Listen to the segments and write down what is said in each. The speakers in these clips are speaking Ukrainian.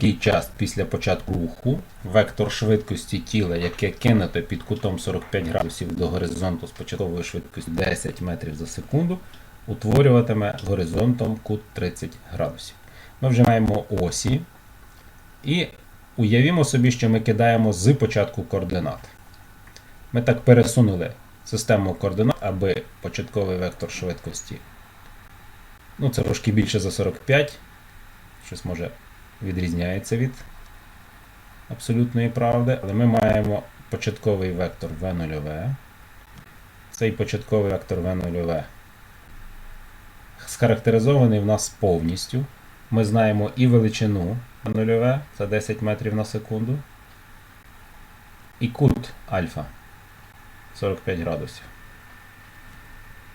будь-який час після початку руху вектор швидкості тіла, яке кинуто під кутом 45 градусів до горизонту з початковою швидкістю 10 метрів за секунду, утворюватиме горизонтом кут 30 градусів. Ми вже маємо осі. І уявімо собі, що ми кидаємо з початку координат. Ми так пересунули систему координат, аби початковий вектор швидкості. Ну, це трошки більше за 45. Щось може відрізняється від абсолютної правди, але ми маємо початковий вектор V0. Цей початковий вектор V0 схарактеризований в нас повністю. Ми знаємо і величину V0, це 10 метрів на секунду, і кут альфа 45 градусів.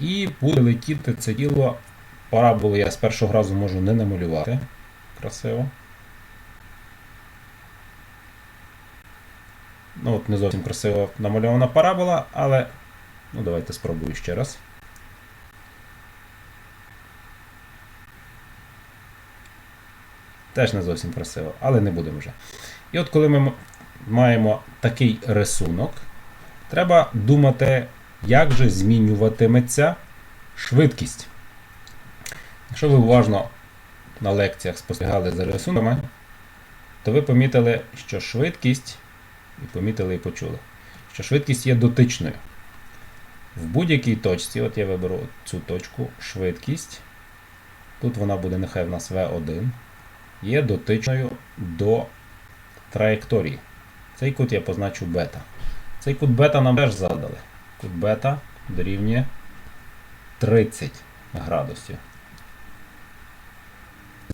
І буде летіти це тіло. Параболу я з першого разу можу не намалювати. Красиво. Ну от не зовсім красиво намальована парабола, але ну давайте спробую ще раз. Теж не зовсім красиво, але не будемо вже. І от коли ми маємо такий рисунок, треба думати, як же змінюватиметься швидкість. Якщо ви уважно на лекціях спостерігали за рисунками, то ви помітили, що швидкість, і помітили і почули, що швидкість є дотичною. В будь-якій точці, от я виберу цю точку, швидкість, тут вона буде нехай в нас V1, є дотичною до траєкторії. Цей кут я позначу бета. Цей кут бета нам теж задали. Кут бета дорівнює 30 градусів.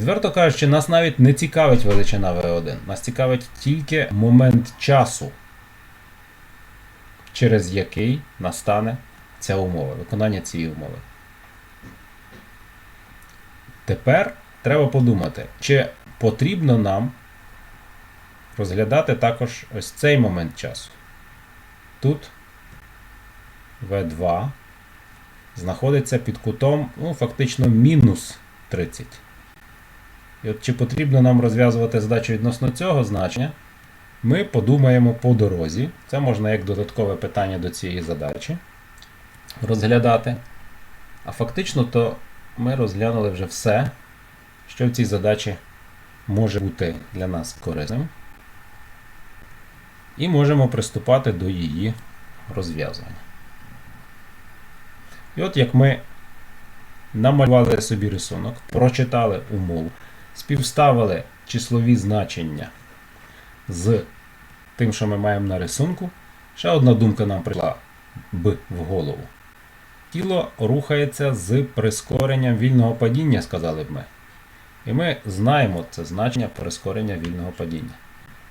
Відверто кажучи, нас навіть не цікавить величина V1. Нас цікавить тільки момент часу, через який настане ця умова, виконання цієї умови. Тепер треба подумати, чи потрібно нам розглядати також ось цей момент часу. Тут V2 знаходиться під кутом, ну, фактично, мінус 30. І от чи потрібно нам розв'язувати задачу відносно цього значення, ми подумаємо по дорозі. Це можна як додаткове питання до цієї задачі розглядати. А фактично, то ми розглянули вже все, що в цій задачі може бути для нас корисним. І можемо приступати до її розв'язування. І от як ми намалювали собі рисунок, прочитали умову, співставили числові значення з тим, що ми маємо на рисунку, ще одна думка нам прийшла б в голову. Тіло рухається з прискоренням вільного падіння, сказали б ми. І ми знаємо це значення прискорення вільного падіння.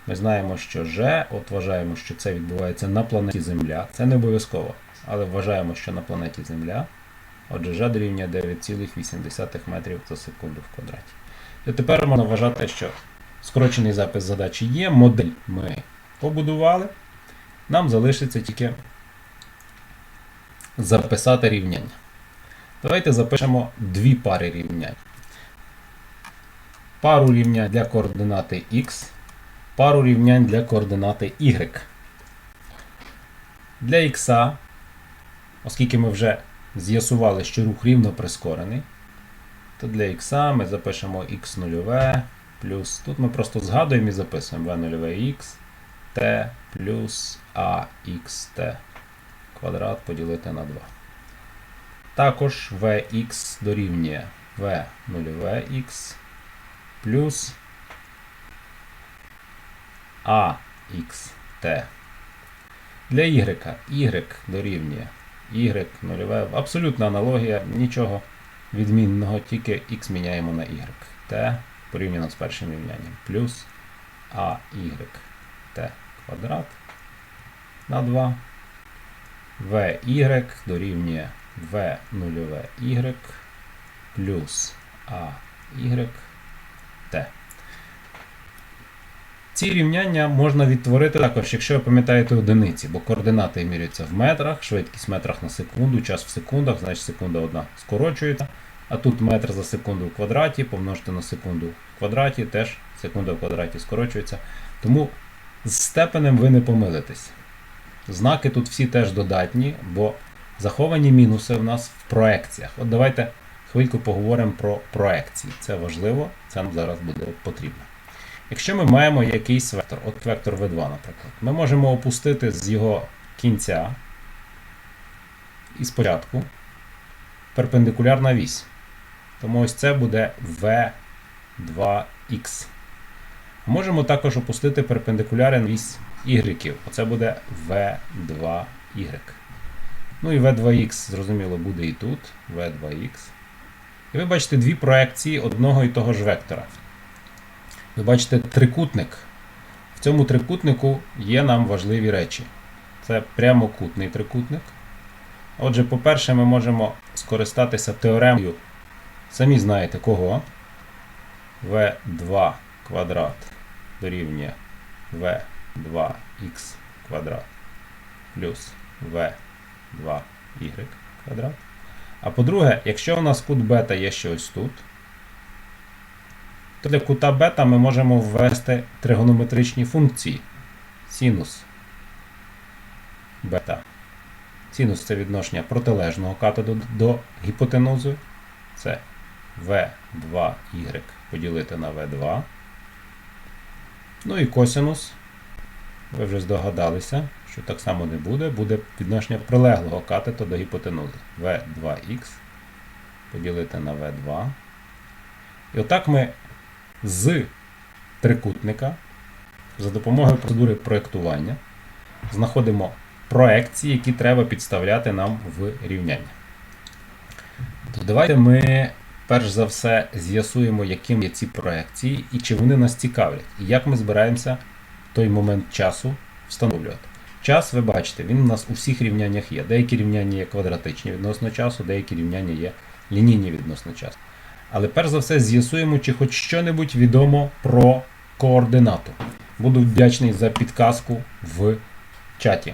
Ми знаємо, що G, от вважаємо, що це відбувається на планеті Земля. Це не обов'язково, але вважаємо, що на планеті Земля. Отже, G дорівнює 9,8 метрів за секунду в квадраті. І тепер можна вважати, що скорочений запис задачі є, модель ми побудували. Нам залишиться тільки записати рівняння. Давайте запишемо дві пари рівнянь. Пару рівнянь для координати x, пару рівнянь для координати y. Для x, оскільки ми вже з'ясували, що рух рівно прискорений, то для x ми запишемо x0 плюс. Тут ми просто згадуємо і записуємо v0x t плюс axt квадрат поділити на 2. Також vx дорівнює v0x плюс axt. Для y y дорівнює y 0 абсолютна аналогія, нічого відмінного, тільки x міняємо на y. t порівняно з першим рівнянням. Плюс AY t квадрат на 2. VY дорівнює V0Y плюс AY t. Ці рівняння можна відтворити також, якщо ви пам'ятаєте одиниці, бо координати міряються в метрах, швидкість в метрах на секунду, час в секундах, значить секунда одна скорочується. А тут метр за секунду в квадраті, помножити на секунду в квадраті, теж секунда в квадраті скорочується. Тому з степенем ви не помилитесь. Знаки тут всі теж додатні, бо заховані мінуси в нас в проекціях. От давайте хвильку поговоримо про проекції. Це важливо, це нам зараз буде потрібно. Якщо ми маємо якийсь вектор, от вектор V2, наприклад, ми можемо опустити з його кінця і спочатку перпендикулярна вісь. Тому ось це буде V2X. Можемо також опустити перпендикулярну вісь Y. Оце буде V2Y. Ну і V2X, зрозуміло, буде і тут. V2X. І ви бачите дві проекції одного і того ж вектора. Ви бачите трикутник. В цьому трикутнику є нам важливі речі. Це прямокутний трикутник. Отже, по-перше, ми можемо скористатися теоремою. Самі знаєте кого. V2 квадрат дорівнює V2x квадрат плюс V2y квадрат. А по-друге, якщо у нас кут бета є ще ось тут, то для кута бета ми можемо ввести тригонометричні функції. Синус бета. Синус це відношення протилежного катеду до гіпотенузи. Це V2y поділити на V2. Ну і косинус. Ви вже здогадалися, що так само не буде. Буде відношення прилеглого катету до гіпотенузи. V2x поділити на V2. І отак ми з трикутника за допомогою процедури проєктування знаходимо проекції, які треба підставляти нам в рівняння. То давайте ми перш за все з'ясуємо, яким є ці проекції і чи вони нас цікавлять, і як ми збираємося в той момент часу встановлювати. Час, ви бачите, він у нас у всіх рівняннях є. Деякі рівняння є квадратичні відносно часу, деякі рівняння є лінійні відносно часу. Але перш за все з'ясуємо, чи хоч що-небудь відомо про координату. Буду вдячний за підказку в чаті.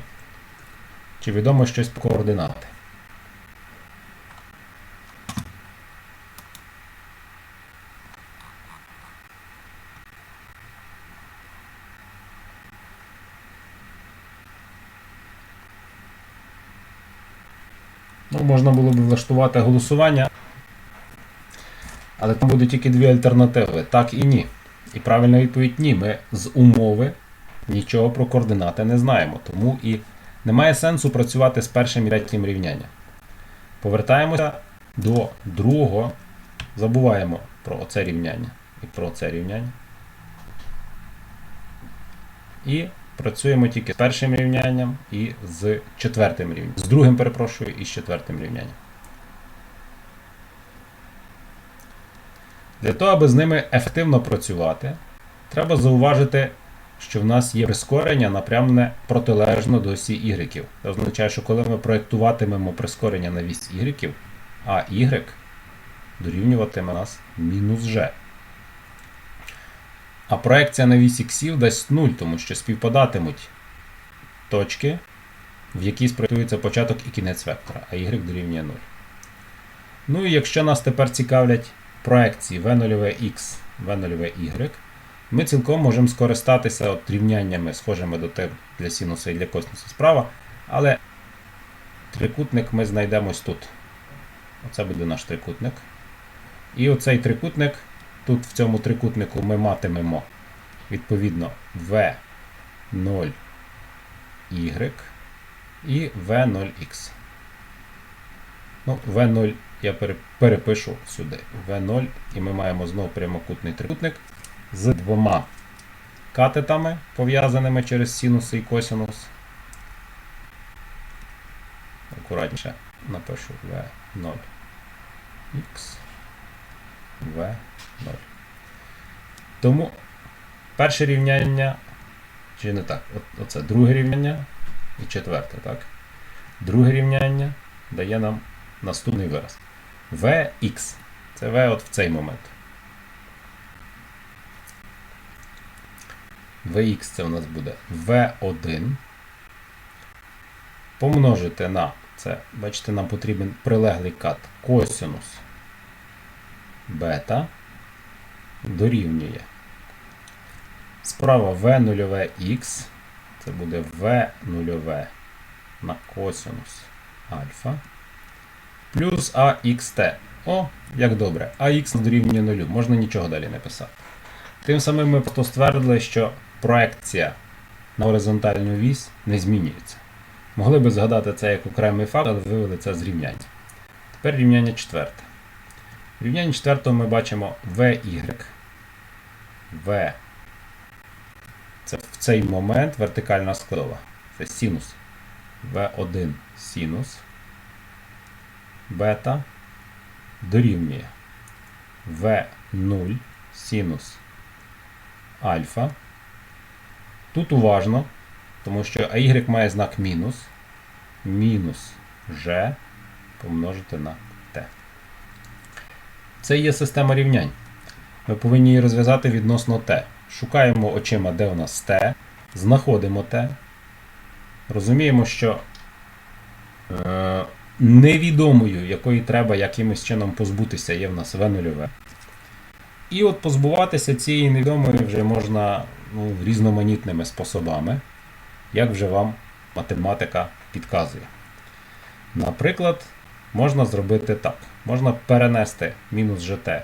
Чи відомо щось про координати? Ну, Можна було б влаштувати голосування. Але там буде тільки дві альтернативи: так і ні. І правильна відповідь ні. Ми з умови нічого про координати не знаємо. Тому і немає сенсу працювати з першим і третім рівнянням. Повертаємося до другого. Забуваємо про оце рівняння і про це рівняння. І працюємо тільки з першим рівнянням і з четвертим рівнянням. З другим, перепрошую, і з четвертим рівнянням. Для того, аби з ними ефективно працювати, треба зауважити, що в нас є прискорення напрямне протилежно до осі Y. Це означає, що коли ми проєктуватимемо прискорення на вісь Y, а Y дорівнюватиме нас мінус G. А проекція на вісь X дасть 0, тому що співпадатимуть точки, в якій спроєктується початок і кінець вектора, а y дорівнює 0. Ну і якщо нас тепер цікавлять проекції V0x, V0y, ми цілком можемо скористатися от рівняннями, схожими до тих для синуса і для косинуса справа, але трикутник ми знайдемо ось тут. Оце буде наш трикутник. І оцей трикутник, тут в цьому трикутнику ми матимемо відповідно V0y і V0x. Ну, V0 я перепишу сюди V0, і ми маємо знову прямокутний трикутник з двома катетами, пов'язаними через синуси і косинус. Акуратніше напишу V0 x V0. Тому перше рівняння, чи не так, оце друге рівняння і четверте, так? Друге рівняння дає нам наступний вираз. Vx. Це V от в цей момент. Vx це у нас буде V1. Помножити на це, бачите, нам потрібен прилеглий кат косинус бета дорівнює Справа v нульове x. Це буде v нульове на косинус альфа. Плюс AXT. О, як добре. AX дорівнює нулю. Можна нічого далі не писати. Тим самим ми просто ствердили, що проекція на горизонтальну вісь не змінюється. Могли би згадати це як окремий факт, але вивели це з рівняння. Тепер рівняння четверте. В рівнянні четвертого ми бачимо VY. V. Це в цей момент вертикальна складова. Це синус. V1 синус. Бета дорівнює V0 синус альфа. Тут уважно, тому що AY має знак мінус. Мінус G помножити на T. Це є система рівнянь. Ми повинні її розв'язати відносно T. Шукаємо очима, де у нас T, знаходимо T. Розуміємо, що е, невідомою, якої треба якимось чином позбутися, є в нас V0. І от позбуватися цієї невідомої вже можна ну, різноманітними способами, як вже вам математика підказує. Наприклад, можна зробити так. Можна перенести мінус GT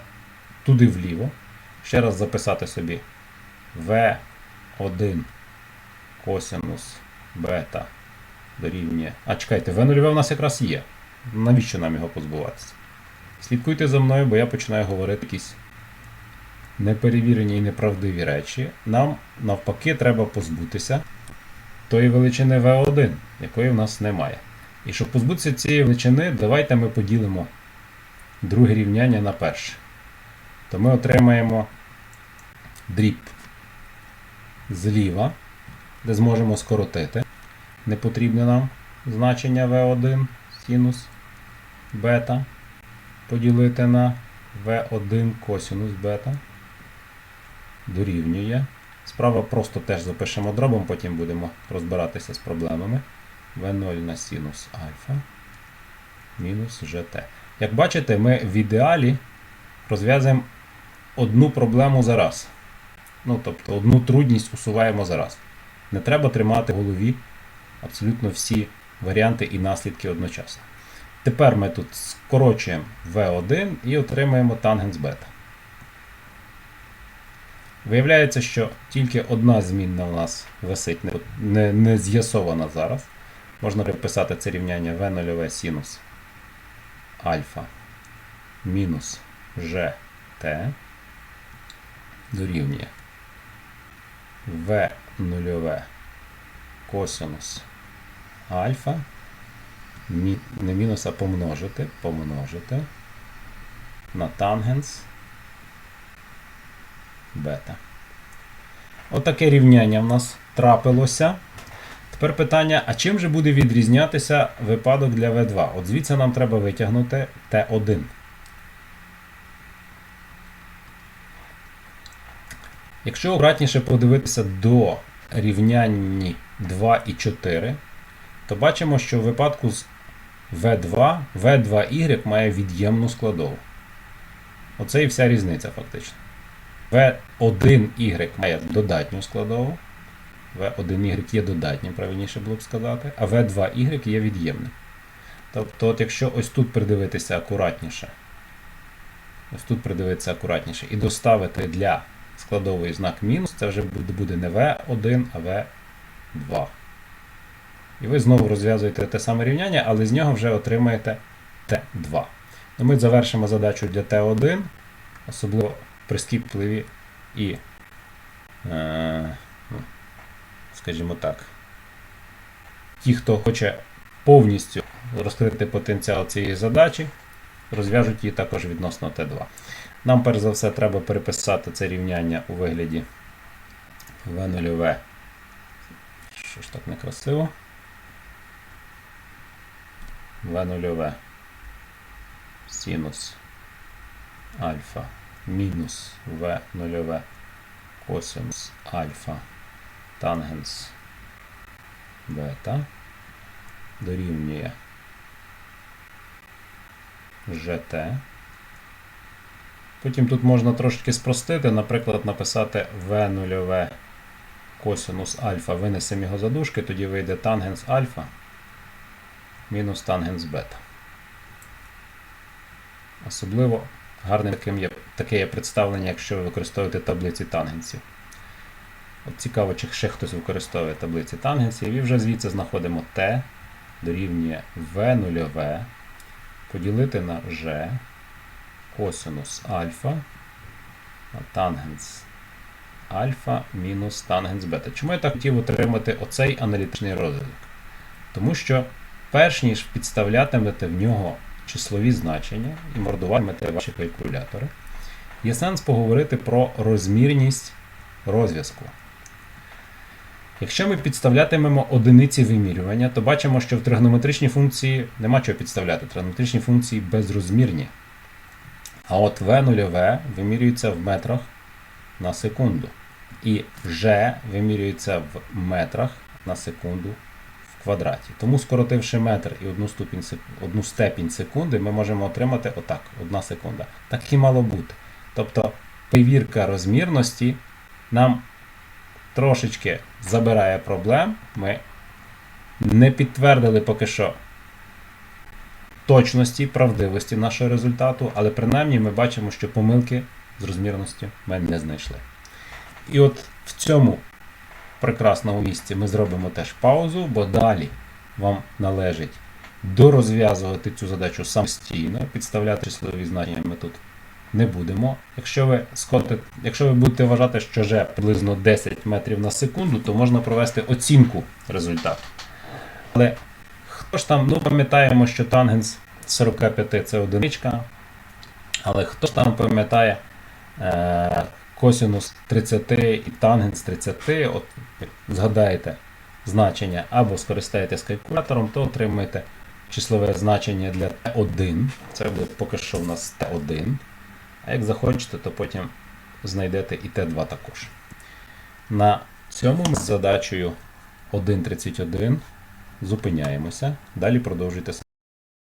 туди вліво. Ще раз записати собі V1 косинус бета дорівнює. А чекайте, V0 у нас якраз є. Навіщо нам його позбуватися? Слідкуйте за мною, бо я починаю говорити якісь неперевірені і неправдиві речі. Нам навпаки треба позбутися тої величини V1, якої в нас немає. І щоб позбутися цієї величини, давайте ми поділимо друге рівняння на перше. То ми отримаємо дріб зліва, де зможемо скоротити непотрібне нам значення V1 синус бета поділити на V1 косинус бета дорівнює. Справа просто теж запишемо дробом, потім будемо розбиратися з проблемами. V0 на синус альфа мінус GT. Як бачите, ми в ідеалі розв'язуємо одну проблему за раз. Ну, тобто одну трудність усуваємо за раз. Не треба тримати в голові абсолютно всі варіанти і наслідки одночасно. Тепер ми тут скорочуємо V1 і отримаємо тангенс бета. Виявляється, що тільки одна змінна у нас висить, не, не, з'ясована зараз. Можна переписати це рівняння V0 синус альфа мінус GT дорівнює V0 косинус альфа. Мі, не мінус, а помножити, помножити на тангенс бета. Отаке рівняння в нас трапилося. Тепер питання: а чим же буде відрізнятися випадок для V2? От звідси нам треба витягнути T1. Якщо обратніше подивитися до рівнянні 2 і 4, то бачимо, що в випадку з V2, V2Y має від'ємну складову. Оце і вся різниця фактично. V1Y має додатню складову. V1Y є додатнім, правильніше було б сказати, а V2Y є від'ємним. Тобто, от якщо ось тут придивитися акуратніше, ось тут придивитися акуратніше і доставити для складової знак мінус, це вже буде не V1, а V2. І ви знову розв'язуєте те саме рівняння, але з нього вже отримаєте Т2. Ну, Ми завершимо задачу для Т1, особливо прискіпливі і, е, ну, скажімо так, ті, хто хоче повністю розкрити потенціал цієї задачі, розв'яжуть її також відносно Т2. Нам, перш за все, треба переписати це рівняння у вигляді В0В. Що ж так некрасиво? В0В синус. Альфа. Мінус В0В косинус. Альфа. Тангенс. Бета. Дорівнює GT. Потім тут можна трошки спростити, наприклад, написати V0 косинус альфа, винесемо його за дужки, тоді вийде тангенс альфа мінус тангенс бета. Особливо гарним таким є, таке є представлення, якщо ви використовуєте таблиці тангенсів. От цікаво, чи ще хтось використовує таблиці тангенсів, і вже звідси знаходимо t дорівнює v нульове поділити на g косинус альфа на тангенс альфа мінус тангенс бета. Чому я так хотів отримати оцей аналітичний розвиток? Тому що перш ніж підставлятимете в нього числові значення і мордуватимете ваші калькулятори, є сенс поговорити про розмірність розв'язку. Якщо ми підставлятимемо одиниці вимірювання, то бачимо, що в тригонометричній функції нема чого підставляти. Тригонометричні функції безрозмірні. А от v0 вимірюється в метрах на секунду. І g вимірюється в метрах на секунду квадраті. Тому, скоротивши метр і одну, ступінь, одну степінь секунди, ми можемо отримати отак, одна секунда. Так і мало бути. Тобто перевірка розмірності нам трошечки забирає проблем. Ми не підтвердили поки що точності, правдивості нашого результату, але принаймні ми бачимо, що помилки з розмірності ми не знайшли. І от в цьому прекрасному місці ми зробимо теж паузу, бо далі вам належить дорозв'язувати цю задачу самостійно, підставляти числові значення ми тут не будемо. Якщо ви скотите, якщо ви будете вважати, що вже приблизно 10 метрів на секунду, то можна провести оцінку результату. Але хто ж там, ну пам'ятаємо, що тангенс 45 це одиничка, але хто ж там пам'ятає е, косинус 30 і тангенс 30, от згадаєте значення або скористаєтесь калькулятором, то отримаєте числове значення для T1. Це буде поки що у нас T1. А як захочете, то потім знайдете і Т2 також. На цьому ми з задачею 1.31 зупиняємося. Далі продовжуйте